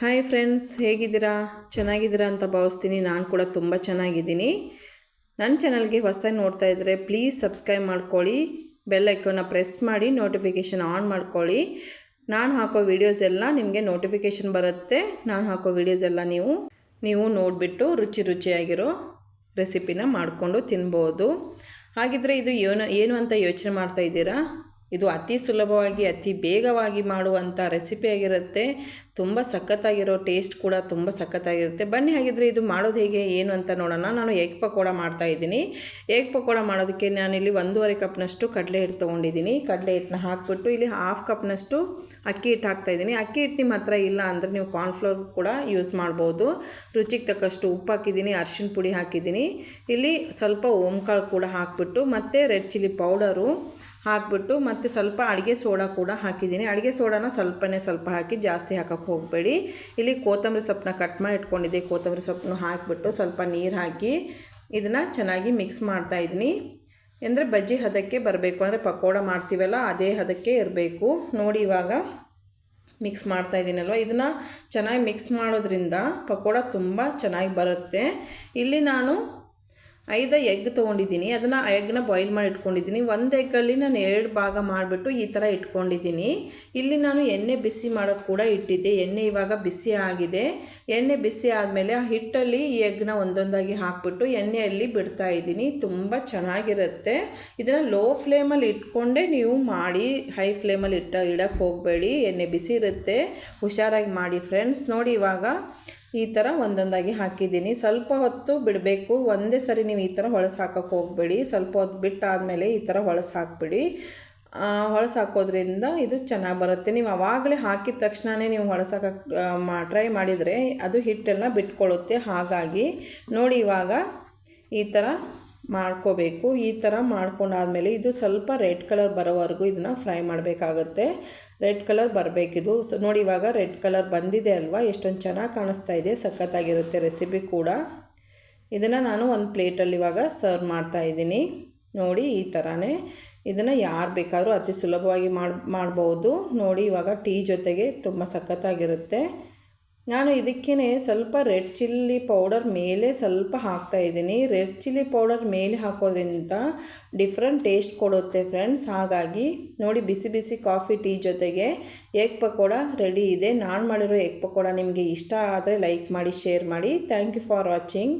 Hi friends ಹೇಗಿದ್ದೀರಾ? ಚೆನ್ನಾಗಿದ್ದೀರಾ ಅಂತ ಭಾವಿಸ್ತೀನಿ. ನಾನು ಕೂಡ ತುಂಬ ಚೆನ್ನಾಗಿದ್ದೀನಿ. ನನ್ನ ಚಾನಲ್ಗೆ ಹೊಸದಾಗಿ ನೋಡ್ತಾ ಇದ್ದರೆ ಪ್ಲೀಸ್ ಸಬ್ಸ್ಕ್ರೈಬ್ ಮಾಡ್ಕೊಳ್ಳಿ. ಬೆಲ್ ಐಕನ್ನ ಪ್ರೆಸ್ ಮಾಡಿ ನೋಟಿಫಿಕೇಷನ್ ಆನ್ ಮಾಡ್ಕೊಳ್ಳಿ. ನಾನು ಹಾಕೋ ವೀಡಿಯೋಸ್ ಎಲ್ಲ ನಿಮಗೆ ನೋಟಿಫಿಕೇಷನ್ ಬರುತ್ತೆ. ನಾನು ಹಾಕೋ ವೀಡಿಯೋಸ್ ಎಲ್ಲ ನೀವು ನೀವು ನೋಡಿಬಿಟ್ಟು ರುಚಿ ರುಚಿಯಾಗಿರೋ ರೆಸಿಪಿನ ಮಾಡಿಕೊಂಡು ತಿನ್ಬೋದು. ಹಾಗಿದ್ರೆ ಇದು ಏನು ಏನು ಅಂತ ಯೋಚನೆ ಮಾಡ್ತಾ ಇದ್ದೀರಾ? ಇದು ಅತಿ ಸುಲಭವಾಗಿ, ಅತಿ ಬೇಗವಾಗಿ ಮಾಡುವಂಥ ರೆಸಿಪಿಯಾಗಿರುತ್ತೆ ತುಂಬ ಸಖತ್ತಾಗಿರೋ ಟೇಸ್ಟ್ ಕೂಡ ತುಂಬ ಸಖತ್ತಾಗಿರುತ್ತೆ. ಬನ್ನಿ ಹಾಗಿದ್ರೆ ಇದು ಮಾಡೋದು ಹೇಗೆ, ಏನು ಅಂತ ನೋಡೋಣ. ನಾನು ಎಗ್ ಪಕೋಡ ಮಾಡ್ತಾ ಇದ್ದೀನಿ. ಎಗ್ ಪಕೋಡ ಮಾಡೋದಕ್ಕೆ ನಾನಿಲ್ಲಿ ಒಂದೂವರೆ ಕಪ್ನಷ್ಟು ಕಡಲೆ ಹಿಟ್ಟು ತೊಗೊಂಡಿದ್ದೀನಿ. ಕಡಲೆ ಹಿಟ್ಟನ್ನ ಹಾಕ್ಬಿಟ್ಟು ಇಲ್ಲಿ ಹಾಫ್ ಕಪ್ನಷ್ಟು ಅಕ್ಕಿ ಹಿಟ್ಟು ಹಾಕ್ತಾ ಇದ್ದೀನಿ. ಅಕ್ಕಿ ಹಿಟ್ಟು ನಿಮ್ಮ ಹತ್ರ ಇಲ್ಲ ಅಂದರೆ ನೀವು ಕಾರ್ನ್ಫ್ಲೋರ್ ಕೂಡ ಯೂಸ್ ಮಾಡ್ಬೋದು. ರುಚಿಗೆ ತಕ್ಕಷ್ಟು ಉಪ್ಪು ಹಾಕಿದ್ದೀನಿ ಅರ್ಶಿನ ಪುಡಿ ಹಾಕಿದ್ದೀನಿ. ಇಲ್ಲಿ ಸ್ವಲ್ಪ ಓಂಕಾಳು ಕೂಡ ಹಾಕ್ಬಿಟ್ಟು ಮತ್ತು ರೆಡ್ ಚಿಲ್ಲಿ ಪೌಡರು ಹಾಕ್ಬಿಟ್ಟು ಮತ್ತು ಸ್ವಲ್ಪ ಅಡುಗೆ ಸೋಡಾ ಕೂಡ ಹಾಕಿದ್ದೀನಿ. ಅಡುಗೆ ಸೋಡಾನ ಸ್ವಲ್ಪನೇ ಸ್ವಲ್ಪ ಹಾಕಿ ಜಾಸ್ತಿ ಹಾಕೋಕ್ಕೆ ಹೋಗಬೇಡಿ. ಇಲ್ಲಿ ಕೊತ್ತಂಬರಿ ಸೊಪ್ಪನ್ನ ಕಟ್ ಮಾಡಿ ಇಟ್ಕೊಂಡಿದ್ದೆ. ಕೊತ್ತಂಬರಿ ಸೊಪ್ಪನ್ನು ಹಾಕಿಬಿಟ್ಟು ಸ್ವಲ್ಪ ನೀರು ಹಾಕಿ ಇದನ್ನು ಚೆನ್ನಾಗಿ ಮಿಕ್ಸ್ ಮಾಡ್ತಾಯಿದ್ದೀನಿ ಅಂದರೆ ಬಜ್ಜಿ ಹದಕ್ಕೆ ಬರಬೇಕು. ಅಂದರೆ ಪಕೋಡ ಮಾಡ್ತೀವಲ್ಲ, ಅದೇ ಹದಕ್ಕೆ ಇರಬೇಕು. ನೋಡಿ ಇವಾಗ ಮಿಕ್ಸ್ ಮಾಡ್ತಾ ಇದ್ದೀನಲ್ವ? ಇದನ್ನು ಚೆನ್ನಾಗಿ ಮಿಕ್ಸ್ ಮಾಡೋದ್ರಿಂದ ಪಕೋಡ ತುಂಬ ಚೆನ್ನಾಗಿ ಬರುತ್ತೆ. ಇಲ್ಲಿ ನಾನು ಐದು ಎಗ್ ತೊಗೊಂಡಿದ್ದೀನಿ. ಅದನ್ನು ಎಗ್ನ ಬಾಯ್ಲ್ ಮಾಡಿ ಇಟ್ಕೊಂಡಿದ್ದೀನಿ. ಒಂದು ಎಗ್ಗಲ್ಲಿ ನಾನು ಎರಡು ಭಾಗ ಮಾಡಿಬಿಟ್ಟು ಈ ಥರ ಇಟ್ಕೊಂಡಿದ್ದೀನಿ. ಇಲ್ಲಿ ನಾನು ಎಣ್ಣೆ ಬಿಸಿ ಮಾಡೋಕ್ಕೆ ಕೂಡ ಇಟ್ಟಿದ್ದೆ. ಎಣ್ಣೆ ಇವಾಗ ಬಿಸಿ ಆಗಿದೆ. ಎಣ್ಣೆ ಬಿಸಿ ಆದಮೇಲೆ ಆ ಹಿಟ್ಟಲ್ಲಿ ಈ ಎಗ್ನ ಒಂದೊಂದಾಗಿ ಹಾಕ್ಬಿಟ್ಟು ಎಣ್ಣೆಯಲ್ಲಿ ಬಿಡ್ತಾ ಇದ್ದೀನಿ. ತುಂಬ ಚೆನ್ನಾಗಿರುತ್ತೆ. ಇದನ್ನು ಲೋ ಫ್ಲೇಮಲ್ಲಿ ಇಟ್ಕೊಂಡೇ ನೀವು ಮಾಡಿ, ಹೈ ಫ್ಲೇಮಲ್ಲಿ ಇಟ್ಟ ಇಡಕ್ಕೆ ಹೋಗಬೇಡಿ. ಎಣ್ಣೆ ಬಿಸಿ ಇರುತ್ತೆ. ಹುಷಾರಾಗಿ ಮಾಡಿ ಫ್ರೆಂಡ್ಸ್. ನೋಡಿ ಇವಾಗ ಈ ಥರ ಒಂದೊಂದಾಗಿ ಹಾಕಿದ್ದೀನಿ. ಸ್ವಲ್ಪ ಹೊತ್ತು ಬಿಡಬೇಕು. ಒಂದೇ ಸರಿ ನೀವು ಈ ಥರ ಹೊಳಸು ಹಾಕೋಕ್ಕೆ ಹೋಗಬೇಡಿ. ಸ್ವಲ್ಪ ಹೊತ್ತು ಬಿಟ್ಟಾದಮೇಲೆ ಈ ಥರ ಹೊಳಸು ಹಾಕ್ಬಿಡಿ. ಹೊಳಸು ಹಾಕೋದ್ರಿಂದ ಇದು ಚೆನ್ನಾಗಿ ಬರುತ್ತೆ. ನೀವು ಅವಾಗಲೇ ಹಾಕಿದ ತಕ್ಷಣವೇ ನೀವು ಹೊಳಸಾಕ ಮಾ, ಟ್ರೈ ಮಾಡಿದರೆ ಅದು ಹಿಟ್ಟೆಲ್ಲ ಬಿಟ್ಕೊಳ್ಳುತ್ತೆ ಹಾಗಾಗಿ ನೋಡಿ ಇವಾಗ ಈ ಥರ ಮಾಡ್ಕೋಬೇಕು. ಈ ಥರ ಮಾಡ್ಕೊಂಡಾದಮೇಲೆ ಇದು ಸ್ವಲ್ಪ ರೆಡ್ ಕಲರ್ ಬರೋವರೆಗೂ ಇದನ್ನು ಫ್ರೈ ಮಾಡಬೇಕಾಗತ್ತೆ. ರೆಡ್ ಕಲರ್ ಬರಬೇಕಿದು ಸೊ, ನೋಡಿ ಇವಾಗ ರೆಡ್ ಕಲರ್ ಬಂದಿದೆ ಅಲ್ವಾ? ಎಷ್ಟೊಂದು ಚೆನ್ನಾಗಿ ಕಾಣಿಸ್ತಾ ಇದೆ. ಸಖತ್ತಾಗಿರುತ್ತೆ ರೆಸಿಪಿ ಕೂಡ. ಇದನ್ನು ನಾನು ಒಂದು ಪ್ಲೇಟಲ್ಲಿ ಇವಾಗ ಸರ್ವ್ ಮಾಡ್ತಾ ಇದ್ದೀನಿ. ನೋಡಿ ಈ ಥರನೇ ಇದನ್ನು ಯಾರು ಬೇಕಾದರೂ ಅತಿ ಸುಲಭವಾಗಿ ಮಾಡಿ, ಮಾಡ್ಬೋದು. ನೋಡಿ ಇವಾಗ ಟೀ ಜೊತೆಗೆ ತುಂಬ ಸಖತ್ತಾಗಿರುತ್ತೆ. ನಾನು ಇದಕ್ಕೇ ಸ್ವಲ್ಪ ರೆಡ್ ಚಿಲ್ಲಿ ಪೌಡರ್ ಮೇಲೆ ಸ್ವಲ್ಪ ಹಾಕ್ತಾ ಇದ್ದೀನಿ. ರೆಡ್ ಚಿಲ್ಲಿ ಪೌಡರ್ ಮೇಲೆ ಹಾಕೋದ್ರಿಂದ ಡಿಫ್ರೆಂಟ್ ಟೇಸ್ಟ್ ಕೊಡುತ್ತೆ ಫ್ರೆಂಡ್ಸ್. ಹಾಗಾಗಿ ನೋಡಿ ಬಿಸಿ ಬಿಸಿ ಕಾಫಿ, ಟೀ ಜೊತೆಗೆ ಏಕ್ ಪಕೋಡ ರೆಡಿ ಇದೆ. ನಾನು ಮಾಡಿರೋ ಏಕ್ ಪಕೋಡ ನಿಮಗೆ ಇಷ್ಟ ಆದರೆ ಲೈಕ್ ಮಾಡಿ, ಶೇರ್ ಮಾಡಿ. Thank you for watching.